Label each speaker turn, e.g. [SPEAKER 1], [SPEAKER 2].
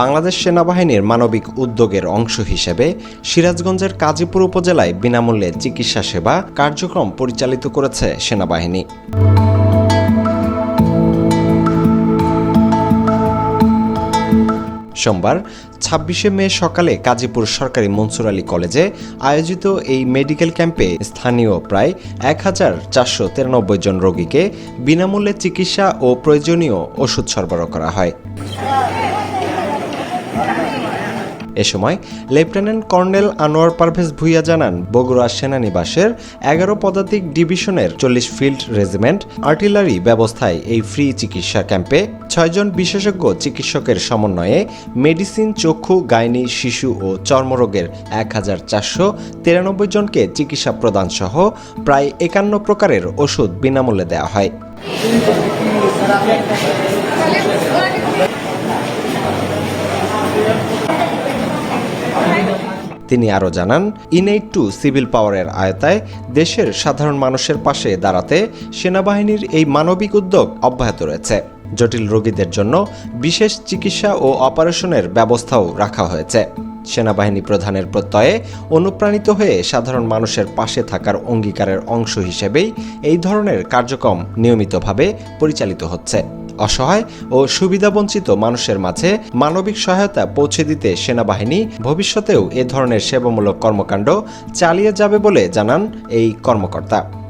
[SPEAKER 1] বাংলাদেশ সেনাবাহিনীর মানবিক উদ্যোগের অংশ হিসেবে সিরাজগঞ্জের কাজীপুর উপজেলায় বিনামূল্যে চিকিৎসা সেবা কার্যক্রম পরিচালিত করেছে সেনাবাহিনী। সোমবার, ছাব্বিশে মে সকালে কাজীপুর সরকারি মনসুর আলী কলেজে আয়োজিত এই মেডিকেল ক্যাম্পে স্থানীয় প্রায় এক হাজার চারশো তিরানব্বই জন রোগীকে বিনামূল্যে চিকিৎসা ও প্রয়োজনীয় ওষুধ সরবরাহ করা হয়। এ সময় লেফটেন্যান্ট কর্নেল আনোয়ার পারভেজ ভুইয়া জানান, বগুড়া সেনানিবাসের এগারো পদাতিক ডিভিশনের চল্লিশ ফিল্ড রেজিমেন্ট আর্টিলারি ব্যবস্থায় এই ফ্রি চিকিৎসা ক্যাম্পে ছয়জন বিশেষজ্ঞ চিকিৎসকের সমন্বয়ে মেডিসিন, চক্ষু, গাইনি, শিশু ও চর্মরোগের এক হাজার চারশো তিরানব্বই জনকে চিকিৎসা প্রদান সহ প্রায় একান্ন প্রকারের ওষুধ বিনামূল্যে দেওয়া হয়। তিনি আরও জানান ইনএইট টু সিভিল পাওয়ারের আয়তায় দেশের সাধারণ মানুষের পাশে দাঁড়াতে সেনাবাহিনীর এই মানবিক উদ্যোগ অব্যাহত রয়েছে। জটিল রোগীদের জন্য বিশেষ চিকিৎসা ও অপারেশনের ব্যবস্থাও রাখা হয়েছে। সেনাবাহিনী প্রধানের প্রত্যয়ে অনুপ্রাণিত হয়ে সাধারণ মানুষের পাশে থাকার অঙ্গীকারের অংশ হিসেবেই এই ধরনের কার্যক্রম নিয়মিতভাবে পরিচালিত হচ্ছে। অসহায় ও সুবিধাবঞ্চিত মানুষের মাঝে মানবিক সহায়তা পৌঁছে দিতে সেনাবাহিনী ভবিষ্যতেও এ ধরনের সেবামূলক কর্মকাণ্ড চালিয়ে যাবে বলে জানান এই কর্মকর্তা।